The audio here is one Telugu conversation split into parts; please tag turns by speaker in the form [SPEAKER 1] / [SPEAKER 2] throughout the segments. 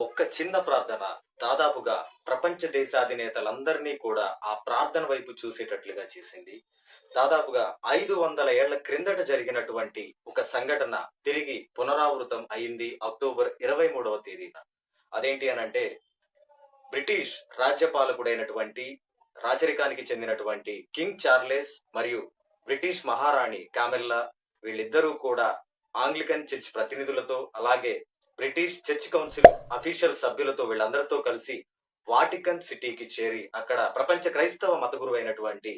[SPEAKER 1] ఒక్క చిన్న ప్రార్థన. దాదాపుగా ప్రపంచ దేశాధినేతలందరినీ కూడా ఆ ప్రార్థన వైపు చూసేటట్లుగా చేసింది. దాదాపుగా ఐదు వందల ఏళ్ళ క్రిందట జరిగినటువంటి ఒక సంఘటన తిరిగి పునరావృతం అయింది అక్టోబర్ ఇరవై మూడవ తేదీన. అదేంటి అని అంటే బ్రిటిష్ రాజ్యపాలకుడైనటువంటి రాచరికానికి చెందినటువంటి కింగ్ చార్లెస్ మరియు బ్రిటిష్ మహారాణి కామెల్లా వీళ్ళిద్దరూ కూడా ఆంగ్లికన్ చర్చ్ ప్రతినిధులతో అలాగే బ్రిటిష్ చర్చ్ కౌన్సిల్ అఫీషియల్ సభ్యులతో వీళ్ళందరితో కలిసి వాటికన్ సిటీకి చేరి అక్కడ ప్రపంచ క్రైస్తవ మత గురువు అయినటువంటి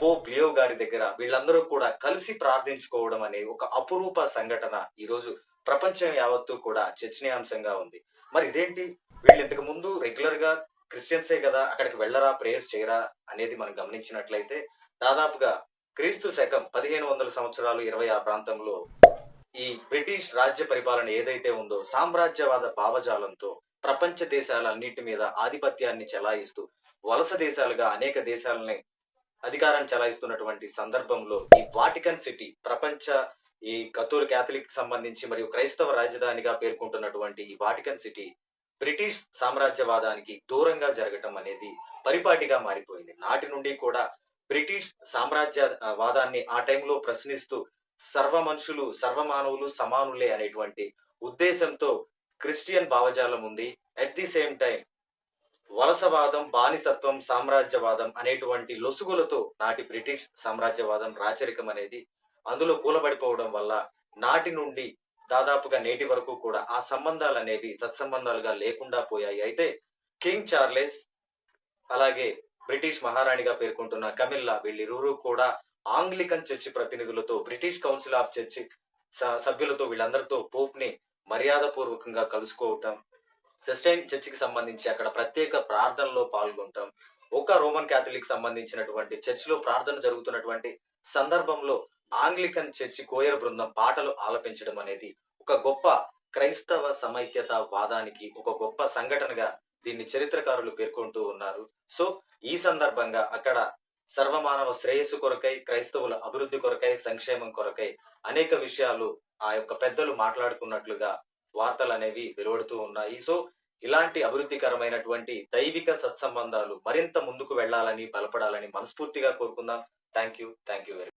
[SPEAKER 1] పోప్ లియో గారి దగ్గర వీళ్ళందరూ కూడా కలిసి ప్రార్థించుకోవడం అనే ఒక అపురూప సంఘటన ఈరోజు ప్రపంచం యావత్తు కూడా చర్చనీయాంశంగా ఉంది. మరి ఇదేంటి? వీళ్ళు ఇంతకు ముందు రెగ్యులర్గా క్రిస్టియన్సే కదా అక్కడికి వెళ్ళరా ప్రేయర్స్ చేయరా అనేది మనం గమనించినట్లయితే దాదాపుగా క్రీస్తు శకం పదిహేను వందల సంవత్సరాలు ఇరవై ఆ ప్రాంతంలో ఈ బ్రిటిష్ రాజ్య పరిపాలన ఏదైతే ఉందో సామ్రాజ్యవాద భావజాలంతో ప్రపంచ దేశాలన్నిటి మీద ఆధిపత్యాన్ని చెలాయిస్తూ వలస దేశాలుగా అనేక దేశాలని అధికారం చెలాయిస్తున్నటువంటి సందర్భంలో ఈ వాటికన్ సిటీ ప్రపంచ ఈ కతోలి క్యాథలిక్ సంబంధించి మరియు క్రైస్తవ రాజధానిగా పేర్కొంటున్నటువంటి ఈ వాటికన్ సిటీ బ్రిటిష్ సామ్రాజ్యవాదానికి దూరంగా జరగటం అనేది పరిపాటిగా మారిపోయింది. నాటి నుండి కూడా బ్రిటిష్ సామ్రాజ్య వాదాన్ని ఆ టైంలో ప్రశ్నిస్తూ సర్వ మనుషులు సర్వమానవులు సమానులే అనేటువంటి ఉద్దేశంతో క్రిస్టియన్ భావజాలం ఉంది. అట్ ది సేమ్ టైం వలసవాదం బానిసత్వం సామ్రాజ్యవాదం అనేటువంటి లొసుగులతో నాటి బ్రిటిష్ సామ్రాజ్యవాదం రాచరికం అనేది అందులో కూలబడిపోవడం వల్ల నాటి నుండి దాదాపుగా నేటి వరకు కూడా ఆ సంబంధాలు అనేవి సత్సంబంధాలుగా లేకుండా పోయాయి. అయితే కింగ్ చార్లెస్ అలాగే బ్రిటిష్ మహారాణిగా పేర్కొంటున్న కమిల్లా వీళ్ళిరువురు కూడా ఆంగ్లికన్ చర్చి ప్రతినిధులతో బ్రిటిష్ కౌన్సిల్ ఆఫ్ చర్చి స- సభ్యులతో వీళ్ళందరితో పోప్ని మర్యాదపూర్వకంగా కలుసుకోవటం సిస్టైన్ చర్చికి సంబంధించి అక్కడ ప్రత్యేక ప్రార్థనలో పాల్గొనటం ఒక రోమన్ క్యాథలిక్ సంబంధించినటువంటి చర్చిలో ప్రార్థన జరుగుతున్నటువంటి సందర్భంలో ఆంగ్లికన్ చర్చి కోయర్ బృందం పాటలు ఆలపించడం అనేది ఒక గొప్ప క్రైస్తవ సమైక్యత వాదానికి ఒక గొప్ప సంఘటనగా దీన్ని చరిత్రకారులు పేర్కొంటూ ఉన్నారు. సో ఈ సందర్భంగా అక్కడ సర్వమానవ శ్రేయస్సు కొరకై క్రైస్తవుల అభివృద్ధి కొరకై సంక్షేమం కొరకై అనేక విషయాలు ఆ యొక్క పెద్దలు మాట్లాడుకున్నట్లుగా వార్తలు అనేవి వెలువడుతూ ఉన్నాయి. సో ఇలాంటి అభివృద్ధికరమైనటువంటి దైవిక సత్సంబంధాలు మరింత ముందుకు వెళ్ళాలని బలపడాలని మనస్ఫూర్తిగా కోరుకుందాం. Thank you thank you very